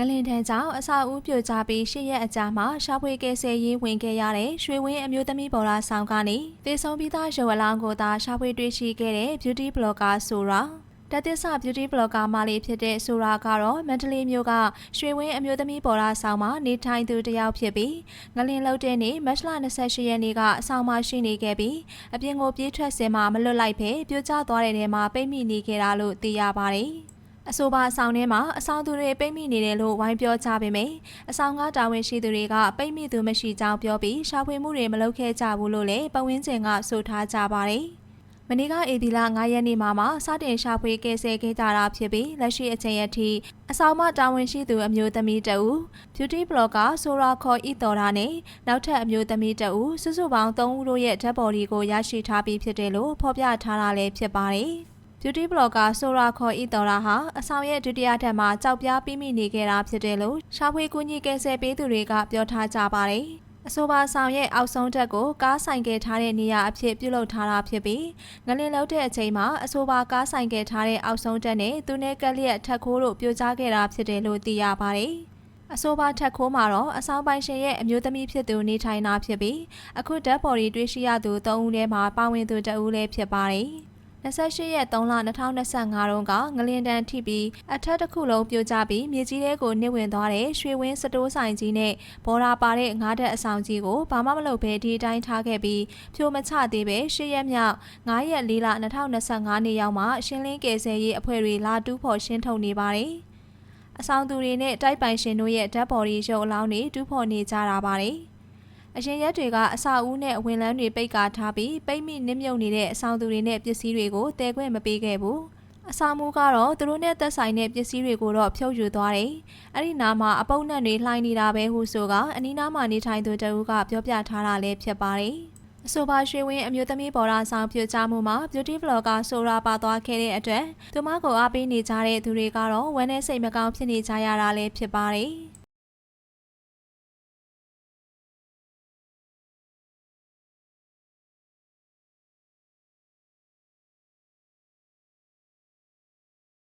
ငလင်ထန်ကြောင့်အစာအုပ်ပြိုကျပြီးရှစ်ရက်အကြာမှာရှာဖွေကယ်ဆယ်ရေးဝင်ခဲ့ရတဲ့ရွှေဝင်းအမျိုးသမီးဘော်လာဆောင်ကနေတေဆုံးပြီးသားရုပ်အလောင်းကိုသာရှာဖွေတွေ့ရှိခဲ့တဲ့ beauty blogger ဆိုရာတသစ္စာ beauty blogger မလေးဖြစ်တဲ့ဆိုရာကတော့မန္တလေးမြို့ကရွှေဝင်းအမျိုးသမီးဘော်လာဆောင်မှာနေထိုင်သူတစ်ယောက်ဖြစ်ပြီးငလင်လောက်တဲ့နေ့မတ်လ28ရက်နေ့ကအဆောင်မှာရှိနေခဲ့ပြီးအပြင်ကိုပြေးထွက်စင်မှာမလွတ်လိုက်ပဲပြိုကျသွားတဲ့နေရာမှာပိတ်မိနေခဲ့တာလို့သိရပါတယ်။ အဆိုပါအဆောင်ထဲမှာအဆောင်သူတွေပိတ်မိနေတယ်လို့ဝိုင်းပြောကြပေမယ့်အဆောင်ကတာဝန်ရှိသူတွေကပိတ်မိသူမရှိကြောင်းပြောပြီးရှာဖွေမှုတွေမလုပ်ခဲ့ကြဘူးလို့လည်းပတ်ဝန်းကျင်ကဆိုထားကြပါတယ်။မနေ့ကအေဗီလာ9ရက်နေ့မှာမှစတင်ရှာဖွေကယ်ဆယ်ခဲ့ကြတာဖြစ်ပြီးလက်ရှိအချိန်အထိအဆောင်မတာဝန်ရှိသူအမျိုးသမီးတအူ beauty blogger ဆိုရာခေါ်ဤတော်တာနဲ့နောက်ထပ်အမျိုးသမီးတအူစုစုပေါင်း3ဦးတို့ရဲ့ဓာတ်ပေါ်ဒီကိုရရှိထားပြီးဖြစ်တယ်လို့ဖော်ပြထားတာလည်းဖြစ်ပါတယ်။ beauty blogger ဆိုရာခေါ်ဤတော်ရာဟာအဆောင်ရဲ့ဒုတိယထပ်မှာကြောက်ပြားပြီးမိနေခဲ့တာဖြစ်တယ်လို့ရှာဖွေကူညီကယ်ဆယ်ပေးသူတွေကပြောထားကြပါတယ်။အဆိုပါဆောင်ရဲ့အောက်ဆုံးတက်ကိုကားဆိုင်ကယ်ထားတဲ့နေရာအဖြစ်ပြုလုပ်ထားတာဖြစ်ပြီးငလင်လောက်တဲ့အချိန်မှာအဆိုပါကားဆိုင်ကယ်ထားတဲ့အောက်ဆုံးတက်နဲ့သူနဲ့ကက်လျက်ထက်ခိုးတို့ပြိုကျခဲ့တာဖြစ်တယ်လို့သိရပါတယ်။အဆိုပါထက်ခိုးမှာတော့အဆောင်ပိုင်ရှင်ရဲ့အမျိုးသမီးဖြစ်သူနေထိုင်တာဖြစ်ပြီးအခုဓာတ်ပေါ်ဒီတွေ့ရှိရသူ၃ဦးထဲမှာပါဝင်သူတဦးလည်းဖြစ်ပါတယ်။ 28ရက်3လ2025တုန်းကငလင်တန်ထိပြီးအထက်တစ်ခုလုံးပြိုကျပြီးမြေကြီးထဲကိုနစ်ဝင်သွားတဲ့ရွှေဝင်းစတိုးဆိုင်ကြီးနဲ့ဘော်ရာပါတဲ့ငါးတက်အဆောင်ကြီးကိုဘာမှမလုပ်ဘဲဒီအတိုင်းထားခဲ့ပြီးဖြိုမချသေးပဲ10ရက်မြောက်9ရက်4လ2025နေ့ရောက်မှရှင်းလင်းကယ်ဆယ်ရေးအဖွဲ့တွေလာတူးဖော်ရှင်းထုတ်နေပါတယ်။အဆောင်သူတွေနဲ့တိုက်ပိုင်ရှင်တို့ရဲ့ဓာတ်ပေါ်ဒီရုပ်အလောင်းတွေတူးဖော်နေကြတာပါတယ်။ အရင်ရက်တွေကအစာဦးနဲ့အဝင်လန်းတွေပိတ်ကာထားပြီးပိတ်မိနစ်မြုပ်နေတဲ့အဆောင်သူတွေနဲ့ပစ္စည်းတွေကိုတဲခွင့်မပေးခဲ့ဘူး။အဆောင်မူကတော့သူတို့နဲ့သက်ဆိုင်တဲ့ပစ္စည်းတွေကိုတော့ဖြုတ်ယူသွားတယ်။အဲ့ဒီနားမှာအပုံနဲ့တွေလှိုင်းနေတာပဲဟုဆိုကအနီးနားမှာနေထိုင်သူတဦးကပြောပြထားတာလည်းဖြစ်ပါတယ်။အဆိုပါရွှေဝင်းအမျိုးသမီးပေါ်ရာဆောင်ပြကြမှုမှာ beauty blogger ဆိုရာပါသွားခဲ့တဲ့အတွက်သူမကိုအားပေးနေကြတဲ့သူတွေကတော့ဝမ်းနဲ့စိတ်မကောင်းဖြစ်နေကြရတာလည်းဖြစ်ပါတယ်။